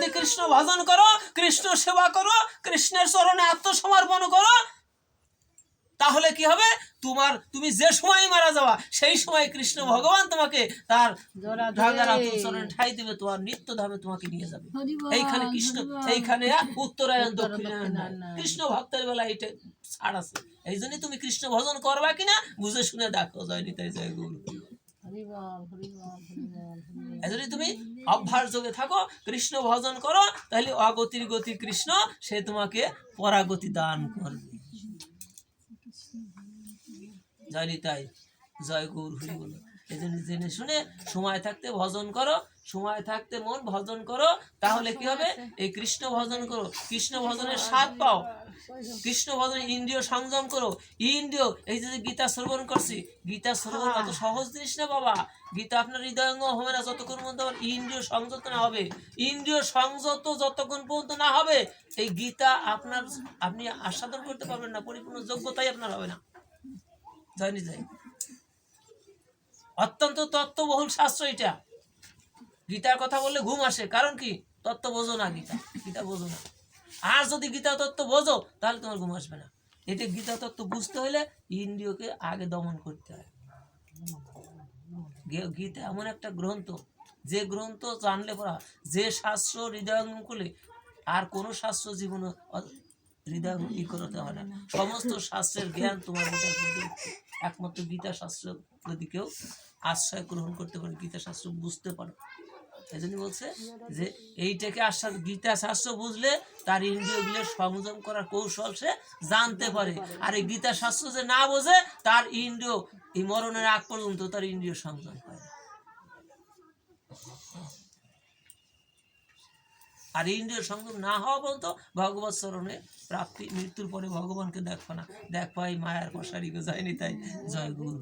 যদি কৃষ্ণ ভজন করো কৃষ্ণ সেবা করো কৃষ্ণের চরণে আত্মসমর্পণ করো তাহলে কি হবে? তোমার তুমি যে সময় মারা যাওয়া সেই সময় কৃষ্ণ ভগবান তোমাকে তার চরণে ঠাই দেবে তোমার নিত্য ধামে তোমাকে নিয়ে যাবে। এইখানে কৃষ্ণ এইখানে উত্তরায়ণ। নাই। কৃষ্ণ ভক্তের বেলা এইটা ছাড় আছে। এই জন্যই তুমি কৃষ্ণ ভজন করবা কিনা বুঝে শুনে দেখো জয় নিতাই জয় গৌর হরি বল, হরি বল, হরি বল, জন্য তুমি অভ্যাস যোগে থাকো, কৃষ্ণ ভজন করো, তাহলে অগতির গতি কৃষ্ণ, সে তোমাকে পরাগতি দান করবে। জানি তাই, জয় গৌর হরি বলো। এই জন্য জেনে শুনে সময় থাকতে ভজন করো সময় থাকতে মন ভজন করো তাহলে কি হবে? এই কৃষ্ণ ভজন করো। কৃষ্ণ ভজনের স্বাদ পাও। কৃষ্ণ ভজনে ইন্দ্রিয় সংযম করো। ইন্দ্রিয় এই যে গীতা শ্রবণ করছি গীতা শ্রবণ অত সহজ জিনিস না বাবা? গীতা আপনার হৃদয়ঙ্গ হবে না যতক্ষণ পর্যন্ত আমার ইন্দ্রিয় সংযত না হবে। ইন্দ্রিয় সংযত যতক্ষণ পর্যন্ত না হবে এই গীতা আপনার আপনি আস্বাদন করতে পারবেন না। পরিপূর্ণ যোগ্যতাই আপনার হবে না। জয় নিতাই অত্যন্ত তত্ত্ববহুল শাস্ত্র এটা। গীতার কথা বললে ঘুম আসে। কারণ কি? তত্ত্ব বোঝো না গীতা। গীতা বোঝো না। আর যদি গীতা তত্ত্ব বোঝো, তাহলে তোমার ঘুম আসবে না। এটা গীতা তত্ত্ব বুঝতে হলে ইন্দ্রিয়কে আগে দমন করতে হয়। গীতা এমন একটা গ্রন্থ, যে গ্রন্থ জানলে পড়া যে শাস্ত্র হৃদয়ঙ্গম করলে আর কোনো শাস্ত্র জীবনে অ- হৃদয় ই করতে হয় না। সমস্ত শাস্ত্রের জ্ঞান তোমার মধ্যে একমাত্র গীতা শাস্ত্র যদি কেউ আশ্রয় গ্রহণ করতে পারে, গীতা শাস্ত্র বুঝতে পারে। এই জন্য বলছে যে এইটাকে আশ্বাস, গীতা শাস্ত্র বুঝলে তার ইন্দ্রিয়গুলো সংযম করার কৌশল সে জানতে পারে। আর এই গীতা শাস্ত্র যে না বোঝে, তার ইন্দ্রিয়, এই মরণের আগ পর্যন্ত তার ইন্দ্রিয় সংযম না। আর ইন্দ্রিয় সংযম না হওয়া বলতো ভগবত চরণে প্রাপ্তি, মৃত্যুর পরে ভগবানকে দেখো না। দেখ পাই মায়ার গো যায়নি তাই জয় গুরু।